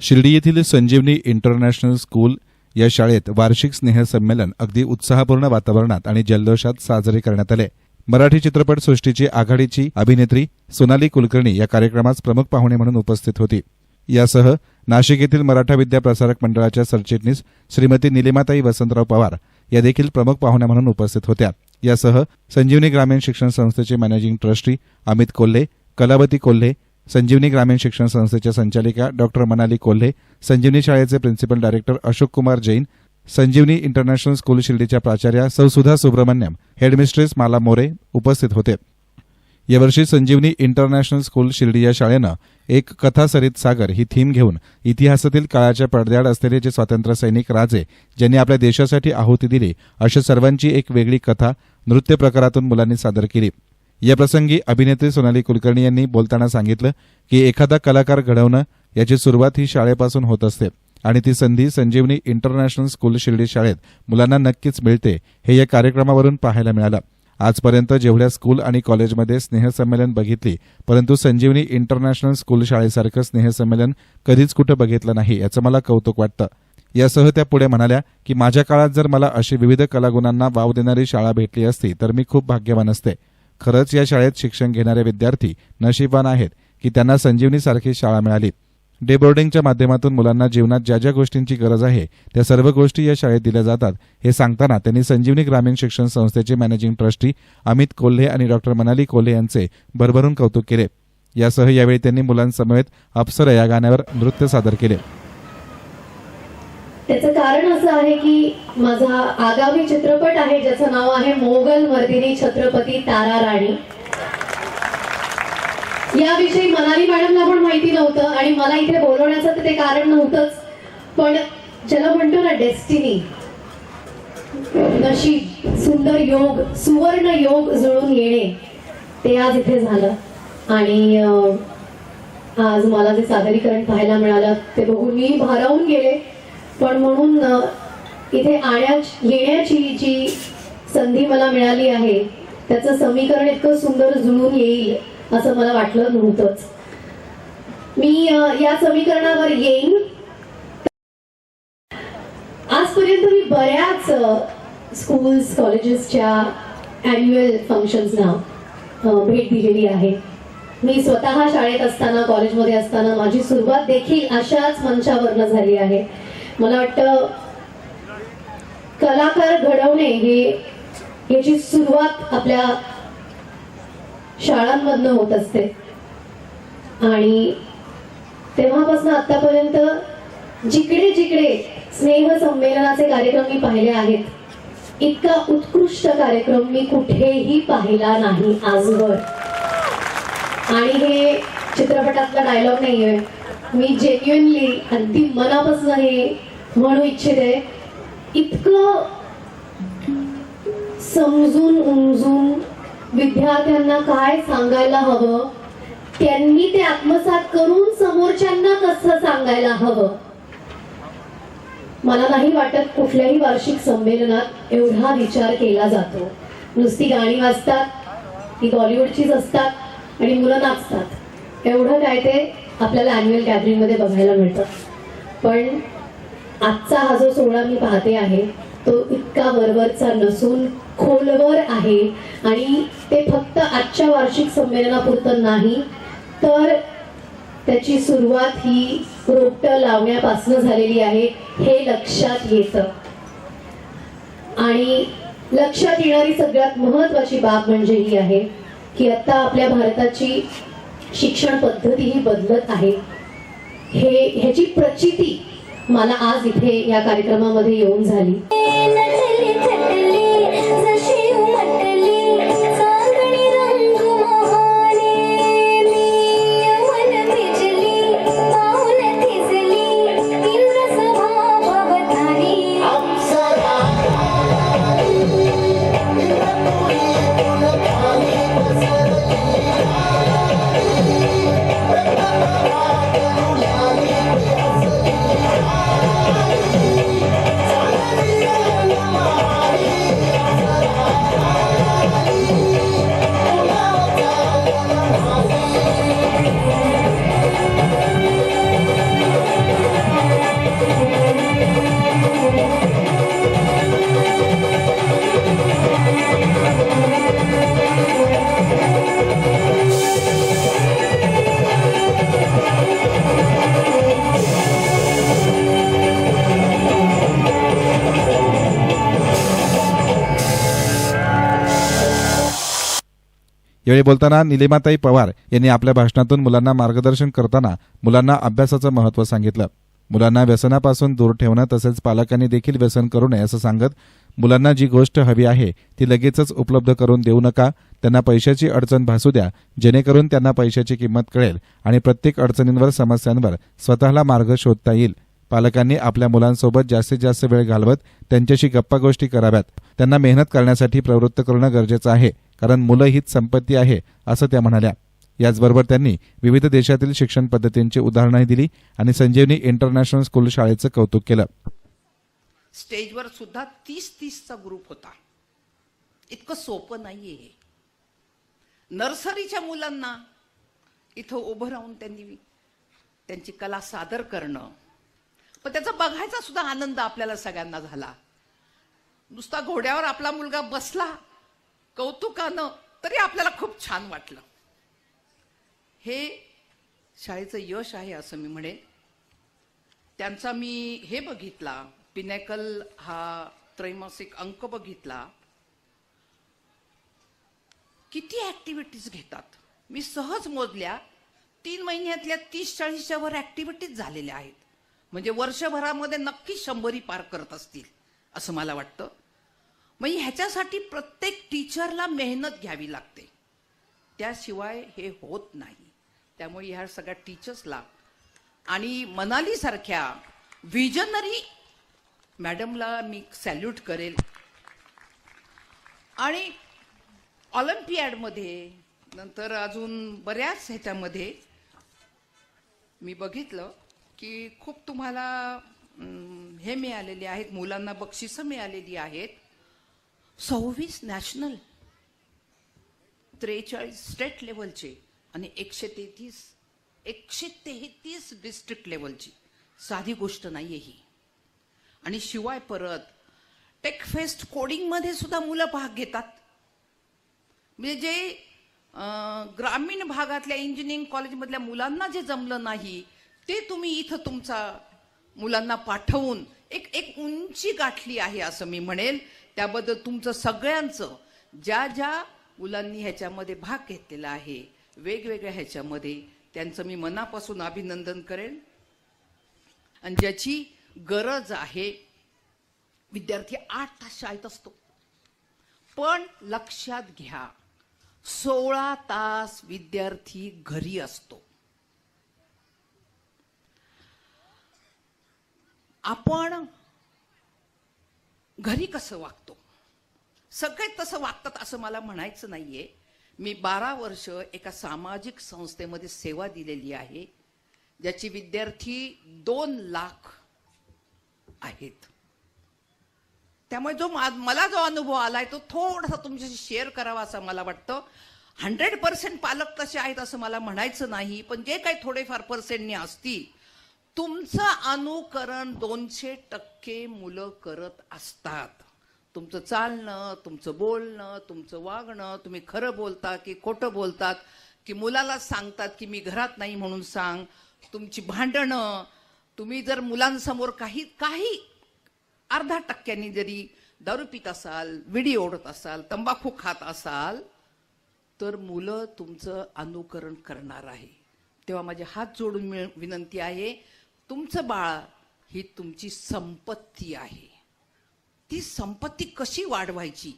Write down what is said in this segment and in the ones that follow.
शिर्डी येथील संजीवनी international school या शाळेत वार्षिक स्नेहसंमेलन अगदी उत्साहपूर्ण वातावरणात आणि जल्लोषात साजरे करण्यात आले. मराठी चित्रपट सृष्टीची आघाडीची अभिनेत्री सोनाली कुलकर्णी या कार्यक्रमास प्रमुख पाहुणे म्हणून उपस्थित होती. यासह नाशिक येथील मराठा विद्या प्रसारक मंडळाच्या सरचिटणीस श्रीमती निलिमाताई वसंतराव पवार या देखील प्रमुख पाहुण्या म्हणून उपस्थित होत्या. यासह संजीवनी ग्रामीण शिक्षण संस्थेचे मॅनेजिंग ट्रस्टी अमित कोल्हे कलावती कोल्हे संजीवनी ग्रामीण शिक्षण संस्थेच्या संचालिका डॉक्टर मनाली कोल्हे संजीवनी शाळेचे principal director Ashok Kumar Jain Sanjivani international school शिर्डीच्या प्राचार्या सौ सुधा सुब्रमण्यम हेडमिस्ट्रेस माला मोरे उपस्थित होते. यावर्षी संजीवनी इंटरनॅशनल स्कूल शिर्डी या शाळेनं एक कथा सरित सागर ही थीम घेऊन इतिहासातील काळाच्या पडद्याआड असलेले जे स्वातंत्र्य सैनिक राजे ज्यांनी आपल्या देशासाठी आहुती दिली अशा सर्वांची एक वेगळी कथा नृत्य प्रकारातून मुलांनी सादर केली. याप्रसंगी अभिनेत्री सोनाली कुलकर्णी यांनी बोलताना सांगितलं की एखादा कलाकार घडवणं याची सुरुवात ही शाळेपासून होत असते आणि ती संधी संजीवनी इंटरनॅशनल स्कूल शिर्डी शाळेत मुलांना नक्कीच मिळते हे या कार्यक्रमावरून पाहायला मिळालं. आजपर्यंत जेवढ्या स्कूल आणि कॉलेजमध्ये स्नेहसंमेलन बघितली परंतु संजीवनी इंटरनॅशनल स्कूल शाळेसारखं स्नेहसंमेलन कधीच कुठं बघितलं नाही याचं मला कौतुक वाटतं. यासह त्या पुढे म्हणाल्या की माझ्या काळात जर मला अशी विविध कलागुणांना वाव देणारी शाळा भेटली असती तर मी खूप भाग्यवान असते. खरंच या शाळेत शिक्षण घेणारे विद्यार्थी नशीबवान आहेत की त्यांना संजीवनीसारखी शाळा मिळाली. डे बोर्डिंगच्या माध्यमातून मुलांना जीवनात ज्या ज्या गोष्टींची गरज आहे त्या सर्व गोष्टी या शाळेत दिल्या जातात हे सांगताना त्यांनी संजीवनी ग्रामीण शिक्षण संस्थेचे मॅनेजिंग ट्रस्टी अमित कोल्हे आणि डॉक्टर मनाली कोल्हे यांचे भरभरून कौतुक केले. यासह यावेळी त्यांनी मुलांसमवेत अप्सरा या गाण्यावर नृत्य सादर केले. त्याचं कारण असं आहे की माझा आगामी चित्रपट आहे ज्याचं नाव आहे मोगल मर्दिनी छत्रपती तारा राणी. याविषयी मनाली मॅडमला पण माहिती नव्हतं आणि मला इथे बोलवण्याचं तर ते कारण नव्हतंच. पण ज्याला म्हणतो ना डेस्टिनी नशीब सुंदर योग सुवर्ण योग जुळून येणे ते आज इथे झालं. आणि आज मला जे सादरीकरण पाहायला मिळालं ते बघून मी भारावून गेले. पण म्हणून इथे आण्या येण्याची जी संधी मला मिळाली आहे त्याचं समीकरण इतकं सुंदर जुळून येईल असं मला वाटलं नव्हतंच. मी या समीकरणावर येईन. आजपर्यंत मी बऱ्याच स्कूल्स कॉलेजेसच्या अॅन्युअल फंक्शन्सना भेट दिलेली आहे. मी स्वतः शाळेत असताना कॉलेजमध्ये असताना माझी सुरुवात देखील अशाच मंचावरनं झाली आहे. मला वाटतं कलाकार घडवणे हे याची सुरुवात आपल्या शाळांमधनं होत असते. आणि तेव्हापासून आतापर्यंत जिकडे जिकडे स्नेह संमेलनाचे कार्यक्रम मी पाहिले आहेत इतका उत्कृष्ट कार्यक्रम मी कुठेही पाहिला नाही आजवर. आणि हे चित्रपटातला डायलॉग नाहीये. मी जेन्युनली अगदी मनापासून हे म्हणू इच्छिते इतकं समजून उमजून विद्यार्थ्यांना काय सांगायला हवं? त्यांनी ते आत्मसात करून समोरच्यांना कसं सांगायला हवं? मला नाही वाटत कुठल्याही वार्षिक संमेलनात एवढा विचार केला जातो. नुसती गाणी वाजतात ती बॉलिवूडचीच असतात आणि मुलं नाचतात. एवढं काय ते आपल्याला अॅन्युअल गॅदरिंगमध्ये बघायला मिळतं. पण आजचा हा जो सोहळा मी पाहते आहे तो इतका वरवरचा नसून खोलवर आहे. आणि ते फक्त आजच्या वार्षिक संमेलनापुरतं नाही तर त्याची सुरुवात ही रोपटं लावण्यापासून झालेली आहे हे लक्षात येतं. आणि लक्षात येणारी सगळ्यात महत्वाची बाब म्हणजे ही आहे की आता आपल्या भारताची शिक्षण पद्धती ही बदलत आहे. हे ह्याची प्रचिती मला आज इथे या कार्यक्रमामध्ये येऊन झाली. यावेळी बोलताना निलेमाताई पवार यांनी आपल्या भाषणातून मुलांना मार्गदर्शन करताना मुलांना अभ्यासाचं महत्त्व सांगितलं. मुलांना व्यसनापासून दूर ठेवणं तसेच पालकांनी देखील व्यसन करू नये असं सांगत मुलांना जी गोष्ट हवी आहे ती लगेचच उपलब्ध करून देऊ नका त्यांना पैशाची अडचण भासू द्या जेणेकरून त्यांना पैशाची किंमत कळेल आणि प्रत्येक अडचणींवर समस्यांवर स्वतःला मार्ग शोधता येईल. पालकांनी आपल्या मुलांसोबत जास्तीत जास्त वेळ घालवत त्यांच्याशी गप्पा गोष्टी कराव्यात. त्यांना मेहनत करण्यासाठी प्रवृत्त करणं गरजेचं आहे कारण मुलं हीच संपत्ती आहे असं त्या म्हणाल्या. याचबरोबर त्यांनी विविध देशातील शिक्षण पद्धतींची उदाहरणंही दिली आणि संजीवनी इंटरनॅशनल स्कूल शाळेचं कौतुक केलं. स्टेजवर सुद्धा तीस तीसचा ग्रुप होता. इतकं सोपं नाहीये. हे नर्सरीच्या मुलांना इथं उभं राहून त्यांनी त्यांची कला सादर करणं. पण त्याचा बघायचा सुद्धा आनंद आपल्याला सगळ्यांना झाला. नुसता घोड्यावर आपला मुलगा बसला कौतुकानं तरी आपल्याला खूप छान वाटलं. हे शाळेचं यश आहे असं मी म्हणेन. त्यांचा मी हे बघितला पिनॅकल हा त्रैमासिक अंक बघितला. किती ऍक्टिव्हिटीज घेतात? मी सहज मोजल्या तीन महिन्यातल्या तीस चाळीसच्या वर ऍक्टिव्हिटीज झालेल्या आहेत. म्हणजे वर्षभरामध्ये नक्की शंभरी पार करत असतील असं मला वाटतं. मग ह्याच्यासाठी प्रत्येक टीचरला मेहनत घ्यावी लागते. त्याशिवाय हे होत नाही. त्यामुळे ह्या सगळ्या टीचर्सला आणि मनालीसारख्या विजनरी मॅडमला मी सॅल्यूट करेल. आणि ऑलिम्पियाडमध्ये नंतर अजून बऱ्याच ह्याच्यामध्ये मी बघितलं की खूप तुम्हाला हे मिळालेले आहेत मुलांना बक्षिसं मिळालेली आहेत. सव्वीस नॅशनल त्रेचाळीस स्टेट लेवलचे आणि एकशे तेहतीस एकशे तेहतीस डिस्ट्रिक्ट लेवलची साधी गोष्ट नाही आहे ही. आणि शिवाय परत टेकफेस्ट कोडिंगमध्ये सुद्धा मुलं भाग घेतात. म्हणजे जे ग्रामीण भागातल्या इंजिनिअरिंग कॉलेजमधल्या मुलांना जे जमलं नाही ते तुम्ही इथं तुमचा मुलांना पाठवून एक एक उंची गाठली आहे असं मी म्हणेल त्याबद्दल तुमचं सगळ्यांचं ज्या ज्या मुलांनी ह्याच्यामध्ये भाग घेतलेला आहे वेगवेगळ्या ह्याच्यामध्ये. त्यांचं मी मनापासून अभिनंदन करेन. आणि ज्याची गरज आहे विद्यार्थी आठ तास शाळेत असतो. पण लक्षात घ्या सोळा तास विद्यार्थी घरी असतो. आपण घरी कसं वागतो? सगळे तसं वागतात असं मला म्हणायचं नाहीये. मी बारा वर्ष एका सामाजिक संस्थेमध्ये सेवा दिलेली आहे ज्याची विद्यार्थी दोन लाख आहेत. त्यामुळे जो मा- मला जो अनुभव आलाय तो थोडासा तुमच्याशी शेअर करावा असं मला वाटतं. हंड्रेड पर्सेंट पालक तसे आहेत असं मला म्हणायचं नाही पण जे काही थोडेफार पर्सेंटनी असतील तुमचं अनुकरण दोनशे टक्के मुलं करत असतात. तुमचं चालणं तुमचं बोलणं तुमचं वागणं तुम्ही खरं बोलता की खोटं बोलतात की मुलाला सांगतात की मी घरात नाही म्हणून सांग तुमची भांडणं तुम्ही जर मुलांसमोर काही काही अर्धा टक्क्यांनी जरी दारू पित असाल विडी ओढत असाल तंबाखू खात असाल तर मुलं तुमचं अनुकरण करणार आहे. तेव्हा माझे हात जोडून विनंती आहे तुमचं बाळ ही तुमची संपत्ती आहे. ती संपत्ती कशी वाढवायची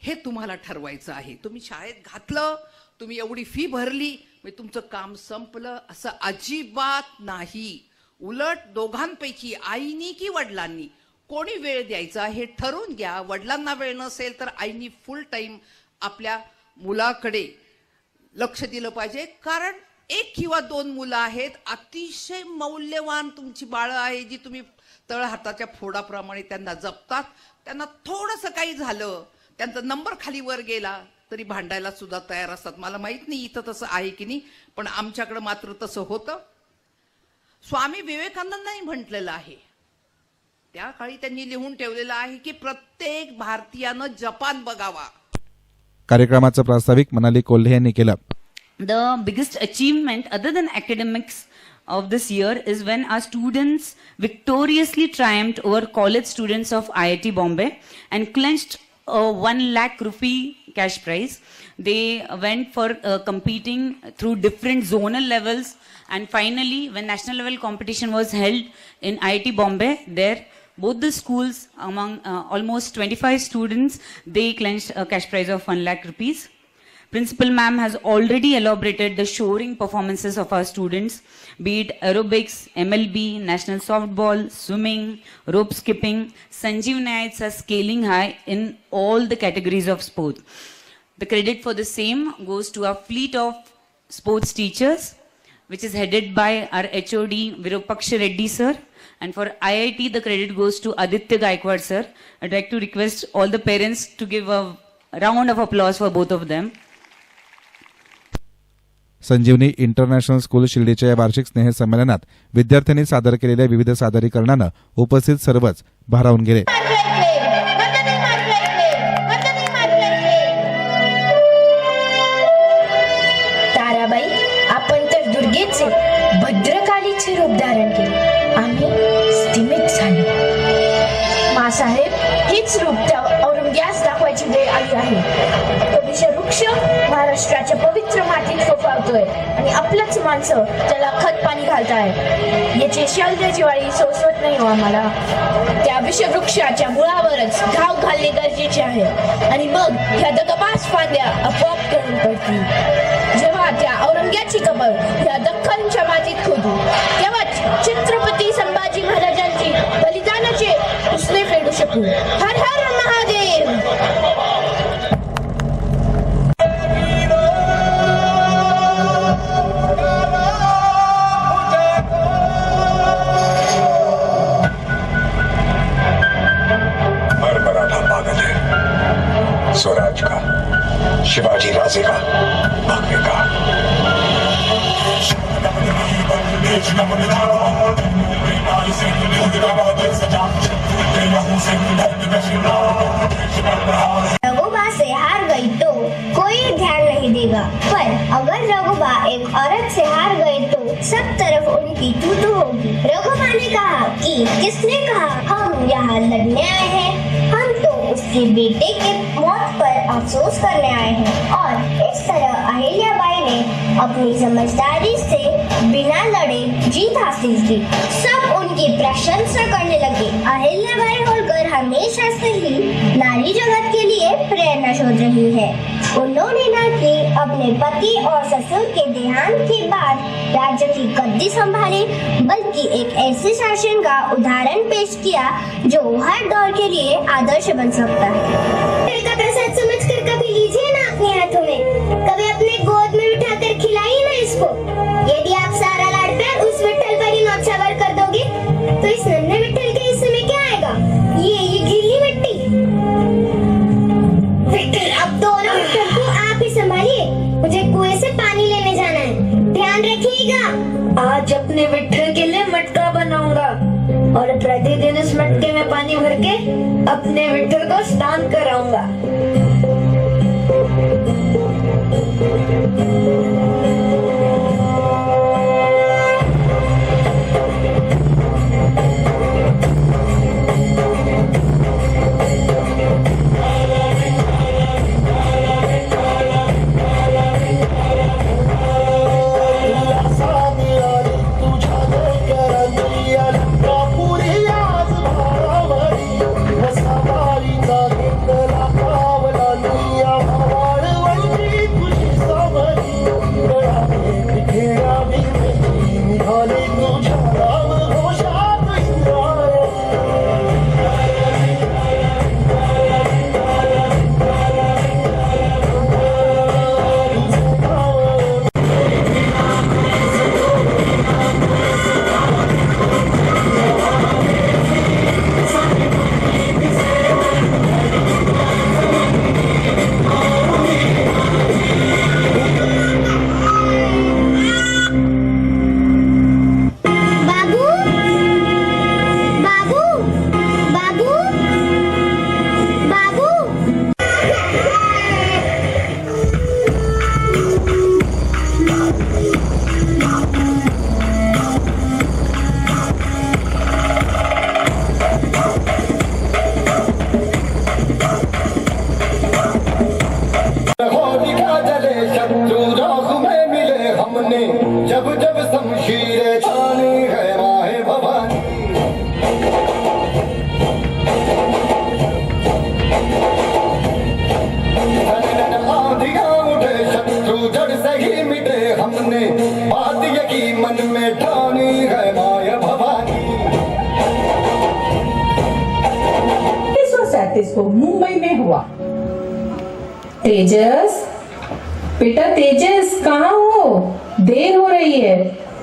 हे तुम्हाला ठरवायचं आहे. तुम्ही शाळेत घातलं तुम्ही एवढी फी भरली म्हणजे तुमचं काम संपलं असं अजिबात नाही. उलट दोघांपैकी आईनी की वडिलांनी? कोणी वेळ द्यायचा हे ठरवून घ्या. वडिलांना वेळ नसेल तर आईनी फुल टाईम आपल्या मुलाकडे लक्ष दिलं पाहिजे. कारण एक किंवा दोन मुलं आहेत अतिशय मौल्यवान तुमची बाळं आहे जी तुम्ही तळ हाताच्या फोडाप्रमाणे त्यांना जपतात. त्यांना थोडंसं काही झालं त्यांचा नंबर खाली वर गेला तरी भांडायला सुद्धा तयार असतात. मला माहीत नाही इथं तसं आहे की नाही पण आमच्याकडे मात्र तसं होतं. स्वामी विवेकानंदांनी म्हटलेलं आहे. त्या काळी त्यांनी लिहून ठेवलेलं आहे की प्रत्येक भारतीयानं जपान बघावा. कार्यक्रमाचं प्रास्ताविक मनाली कोल्हे यांनी केलं. The biggest achievement other than academics of this year is when our students victoriously triumphed over college students of IIT Bombay and clinched a 1 lakh rupee cash prize. They went for uh, competing through different zonal levels, and finally, when national level competition was held in IIT Bombay, there both the schools, among uh, almost 25 students, they clinched a cash prize of 1 lakh rupees. Principal ma'am has already elaborated the soaring performances of our students, be it aerobics, MLB, national softball, swimming, rope skipping. Sanjeev Nayads are scaling high in all the categories of sport. The credit for the same goes to our fleet of sports teachers, which is headed by our HOD Virupaksha Reddy sir. And for IIT, the credit goes to Aditya Gaikwad sir. I'd like to request all the parents to give a round of applause for both of them. Sanjivani international school शिर्डीच्या या वार्षिक स्नेहसंमेलनात विद्यार्थ्यांनी सादर केलेल्या विविध सादरीकरणानं उपस्थित सर्वच भारावून गेले. ताराबाई आपण तर दुर्गेचे भद्रकालीचे रूप धारण केले. आम्ही स्थिमित झालो. मासाहेब हेच रूप त्या औरंग्यास दाखवायची वेळ आली आहे. महाराष्ट्राच्या पवित्र मातीत फोफावतोय आणि आपलंच माणसं त्याला खत पाणी घालताय. याची शल्य जिवाळी सोसवत नाही हो आम्हाला. त्या विषवृक्षाच्या मुळावरच घाव घालणे गरजेचे आहे. आणि मग ह्या दगबास फांद्या आपोआप करून पडतील. जेव्हा त्या औरंग्याची कबर ह्या दख्खनच्या मातीत खोदू तेव्हाच छत्रपती संभाजी महाराजांची बलिदानाचे उसने फेडू शकू. हर हर महादेव! स्वराज का, शिवाजी राजे का भगवे का। रघुबा से हार गई तो कोई ध्यान नहीं देगा, पर अगर रघुबा एक औरत से हार गए तो सब तरफ़ उनकी तू होगी। रघुबा ने कहा कि किसने कहा, हम यहाँ लड़ने आए हैं। हम तो उसके बेटे के पर अफसोस करने आए हैं। और इस तरह अहिल्या बाई ने अपनी समझदारी से बिना लड़े जीत हासिल की। सब उनकी प्रशंसा करने लगे। अहिल्याबाई होलकर हमेशा से ही नारी जगत के लिए प्रेरणा शोध रही है। उन्होंने न कि अपने पति और ससुर के देहांत के बाद राज्य की गद्दी संभाली, बल्कि एक ऐसे शासन का उदाहरण पेश किया, जो हर दौर के लिए आदर्श बन सकता है। का प्रसाद समझ कर कभी लीजिए ना अपने हाथों में। कभी अपने गोद अपने विठल को स्नान कराऊंगा। प्रैक्टिस को मुंबई में हुआ। तेजस? बेटा तेजस कहाँ हो? देर हो रही है।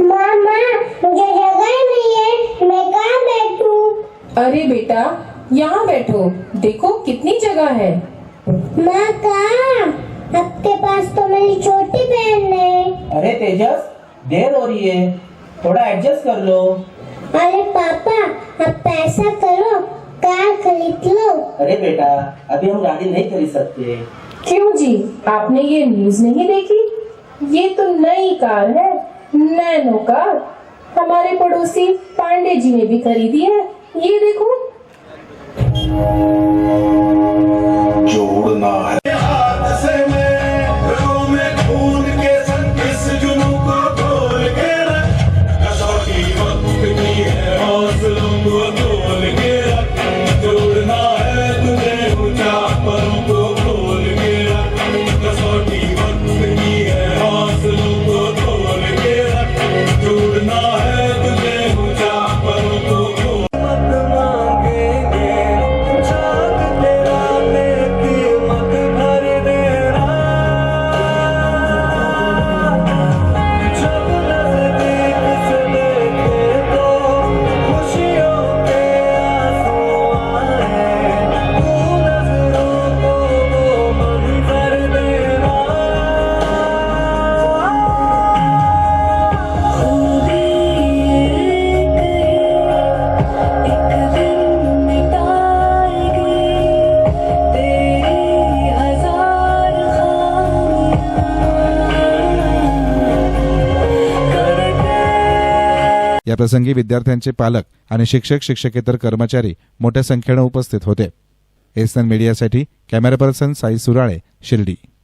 मामा मुझे जगह नहीं है। मैं कहाँ बैठूं? अरे बेटा यहाँ बैठो। देखो कितनी जगह है। माँ कहाँ? आपके पास तो मेरी छोटी बहन है। अरे तेजस देर हो रही है। थोड़ा एडजस्ट कर लो। अरे पापा आप पैसा करो। कार खरीद लो अरे बेटा अभी हम गाड़ी नहीं खरीद सकते। क्यों जी? आपने ये न्यूज़ नहीं देखी? ये तो नई कार है नैनो कार। हमारे पड़ोसी पांडे जी ने भी खरीदी है। ये देखो। जोड़ना है। याप्रसंगी विद्यार्थ्यांचे पालक आणि शिक्षक शिक्षकेतर कर्मचारी मोठ्या संख्येनं उपस्थित होते. एसन मीडियासाठी कॅमेरा पर्सन साई सुराळे शिर्डी.